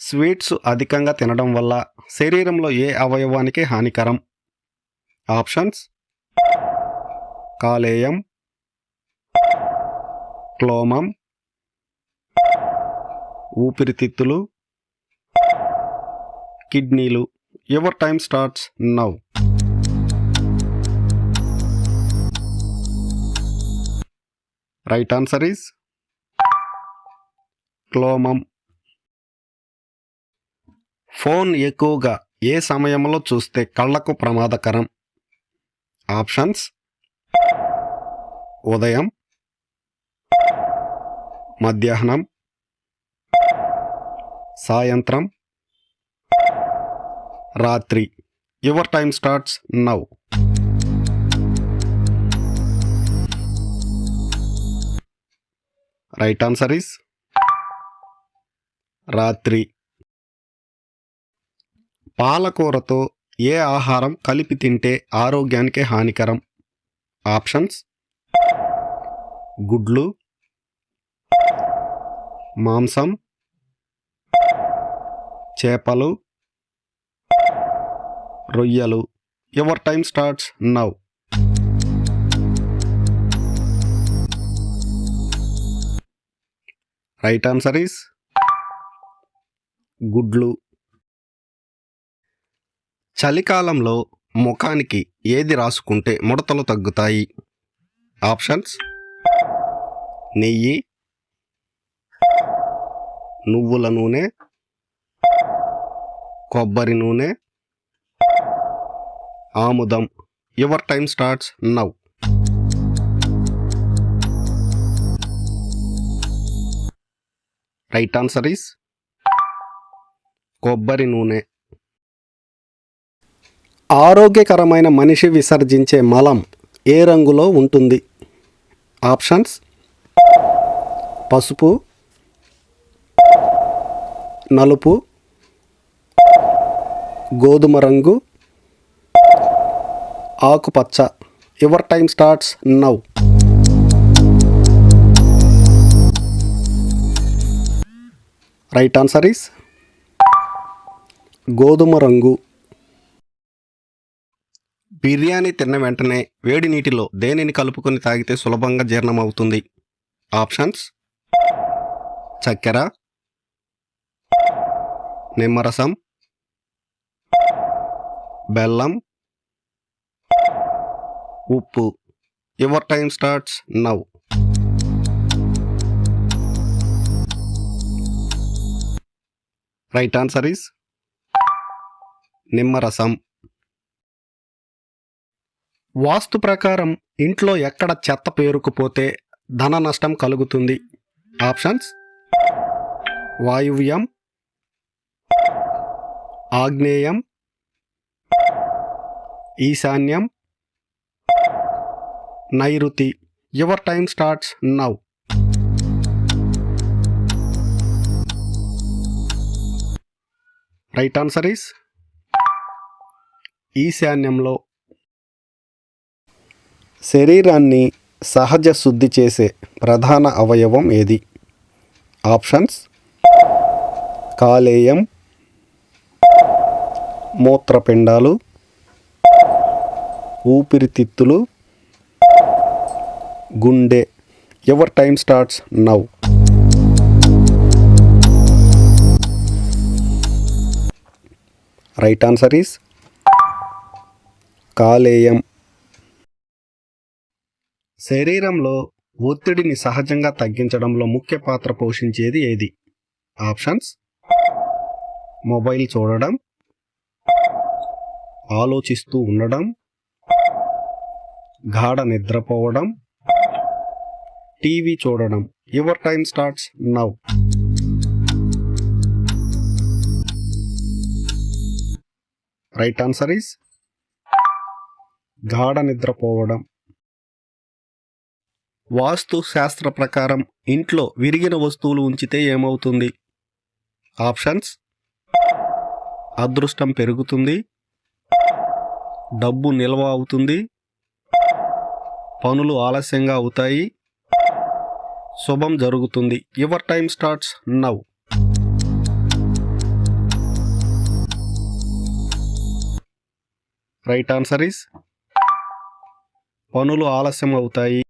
Sweets అధికంగా తినడం వల్ల శరీరంలో ఏ అవయవానికి హానికరం? ఆప్షన్స్. కాలేయం. క్లోమం. ఊపిరితిత్తులు. కిడ్నీలు. Your time starts now. Right answer is క్లోమం. Phone ఎక్కువగా ఏ సమయంలో చూస్తే కళ్ళకు ప్రమాదకరం? ఆప్షన్స్. ఉదయం. మధ్యాహ్నం. సాయంత్రం. రాత్రి. Your time starts now. Right answer is రాత్రి. పాలకూరతో ఏ ఆహారం కలిపి తింటే ఆరోగ్యానికి హానికరం? ఆప్షన్స్. గుడ్లు. మాంసం. చేపలు. రొయ్యలు. Your time starts now. Right answer is గుడ్లు. చలికాలంలో ముఖానికి ఏది రాసుకుంటే ముడతలు తగ్గుతాయి? ఆప్షన్స్? నెయ్యి. నువ్వుల నూనె. కొబ్బరి నూనె. ఆముదం. Your time starts now. Right answer is? కొబ్బరి నూనె. ఆరోగ్యకరమైన మనిషి విసర్జించే మలం ఏ రంగులో ఉంటుంది? ఆప్షన్స్. పసుపు. నలుపు. గోధుమ రంగు. ఆకుపచ్చ. Your time starts now right answer is గోధుమ రంగు. బిర్యానీ తిన్న వెంటనే వేడి నీటిలో దేనిని కలుపుకొని తాగితే సులభంగా జీర్ణమవుతుంది? ఆప్షన్స్? చక్కెర? నిమ్మరసం? బెల్లం? ఉప్పు? Your time starts now. Right answer is? నిమ్మరసం. వాస్తు ప్రకారం ఇంట్లో ఎక్కడ చెత్త పేరుకుపోతే ధన నష్టం కలుగుతుంది. ఆప్షన్స్. వాయువ్యం. ఆగ్నేయం. ఈశాన్యం. నైరుతి. Your time starts now right answer is ఈశాన్యంలో శరీరాన్ని సహజ శుద్ధి చేసే ప్రధాన అవయవం ఏది? ఆప్షన్స్. కాలేయం. మూత్రపిండాలు. ఊపిరితిత్తులు. గుండె. Ever time starts now. Right answer is కాలేయం. శరీరంలో ఒత్తిడిని సహజంగా తగ్గించడంలో ముఖ్య పాత్ర పోషించేది ఏది? ఆప్షన్స్. మొబైల్ చూడడం. ఆలోచిస్తూ ఉండడం. గాఢ నిద్రపోవడం. టీవీ చూడడం. Your time starts now. Right answer is గాఢ నిద్రపోవడం. వాస్తు శాస్త్ర ప్రకారం ఇంట్లో విరిగిన వస్తువులు ఉంచితే ఏమవుతుంది? ఆప్షన్స్. అదృష్టం పెరుగుతుంది. డబ్బు నిల్వ అవుతుంది. పనులు ఆలస్యంగా అవుతాయి. శుభం జరుగుతుంది. Your time starts now right answer is పనులు ఆలస్యం అవుతాయి.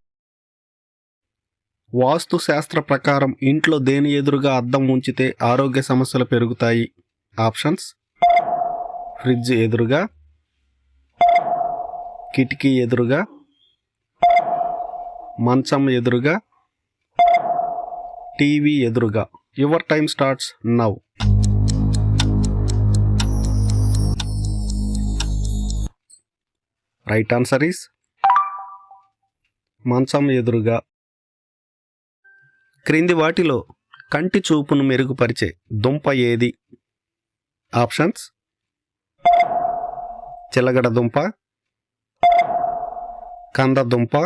వాస్తు శాస్త్ర ప్రకారం ఇంట్లో దేని ఎదురుగా అద్దం ఉంచితే ఆరోగ్య సమస్యలు పెరుగుతాయి? ఆప్షన్స్. ఫ్రిడ్జ్ ఎదురుగా. కిటికీ ఎదురుగా. మంచం ఎదురుగా. టీవీ ఎదురుగా. Your time starts now right answer is. మంచం ఎదురుగా. క్రింది వాటిలో కంటి చూపును మెరుగుపరిచే దుంప ఏది? ఆప్షన్స్. చిలగడ దుంప. కందదుంప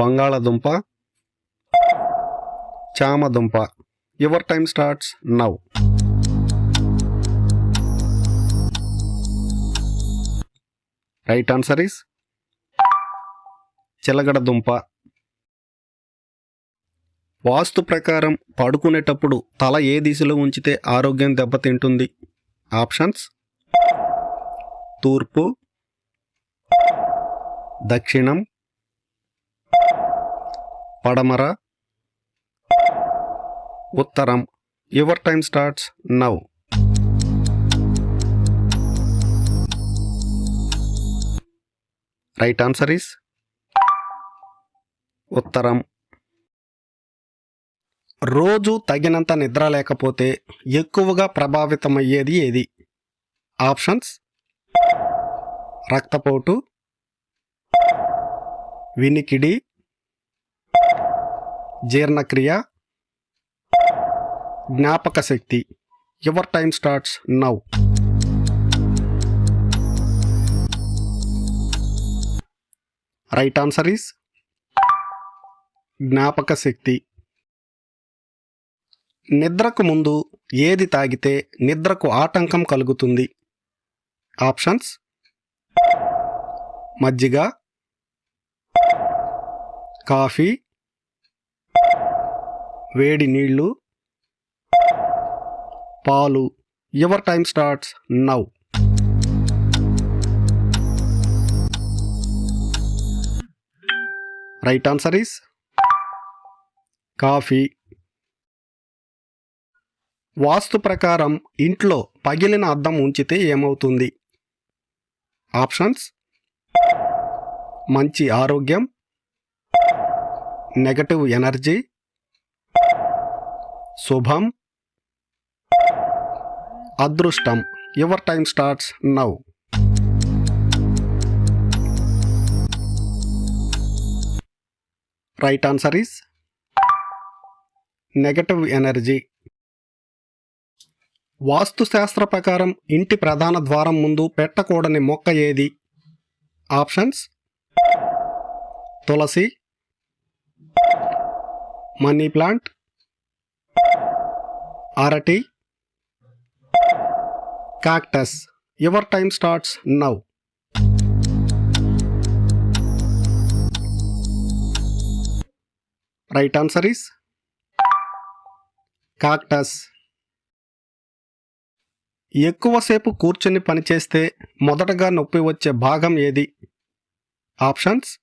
బంగాళదుంప చామదుంప your time starts now right answer is చిలగడ దుంప. వాస్తు ప్రకారం పడుకునేటప్పుడు తల ఏ దిశలో ఉంచితే ఆరోగ్యం దెబ్బతింటుంది? ఆప్షన్స్. తూర్పు. దక్షిణం. పడమర. ఉత్తరం. Your time starts now right answer is ఉత్తరం. రోజు తగినంత నిద్ర లేకపోతే ఎక్కువగా ప్రభావితమయ్యేది ఏది? ఆప్షన్స్. రక్తపోటు. వినికిడి. జీర్ణక్రియ. జ్ఞాపక శక్తి your time starts now. Right answer is జ్ఞాపక శక్తి నిద్రకు ముందు ఏది తాగితే నిద్రకు ఆటంకం కలుగుతుంది. ఆప్షన్స్. మజ్జిగ. కాఫీ. వేడి నీళ్ళు పాలు. Your time starts now right answer is coffee. వాస్తు ప్రకారం ఇంట్లో పగిలిన అద్దం ఉంచితే ఏమవుతుంది? ఆప్షన్స్. మంచి ఆరోగ్యం. Negative energy. శుభం. అదృష్టం. Your time starts now. Right answer is negative energy. వాస్తుశాస్త్ర ప్రకారం ఇంటి ప్రధాన ద్వారం ముందు పెట్టకూడని మొక్క ఏది? ఆప్షన్స్. తులసి. Money plant. అరటి. Cactus. Your time starts now. Right answer is cactus. ఎక్కువసేపు కూర్చొని పనిచేస్తే మొదటగా నొప్పి వచ్చే భాగం ఏది? ఆప్షన్స్.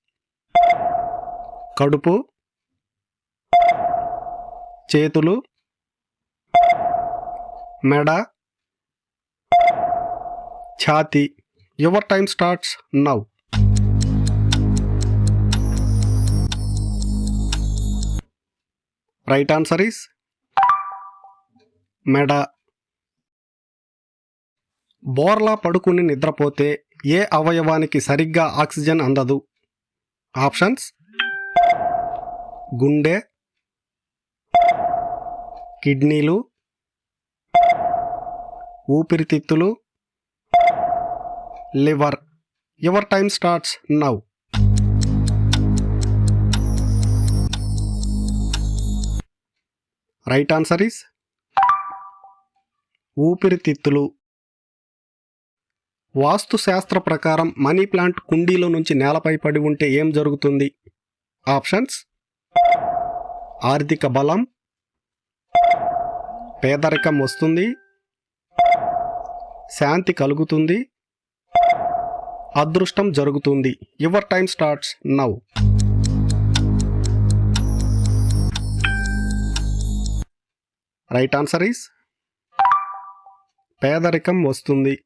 కడుపు. చేతులు. మెడ. ఛాతి. Your time starts now. Right answer is మెడ. బోర్లా పడుకుని నిద్రపోతే ఏ అవయవానికి సరిగ్గా ఆక్సిజన్ అందదు? ఆప్షన్స్? గుండె కిడ్నీలు ఊపిరితిత్తులు liver. Your time starts now right answer is ఊపిరితిత్తులు. వాస్తు శాస్త్ర ప్రకారం మనీ ప్లాంట్ కుండీలో నుంచి నేలపై పడి ఉంటే ఏం జరుగుతుంది? ఆప్షన్స్. ఆర్థిక బలం. పేదరికం వస్తుంది. శాంతి కలుగుతుంది. అదృష్టం జరుగుతుంది. Your time starts now right answer is పేదరికం వస్తుంది.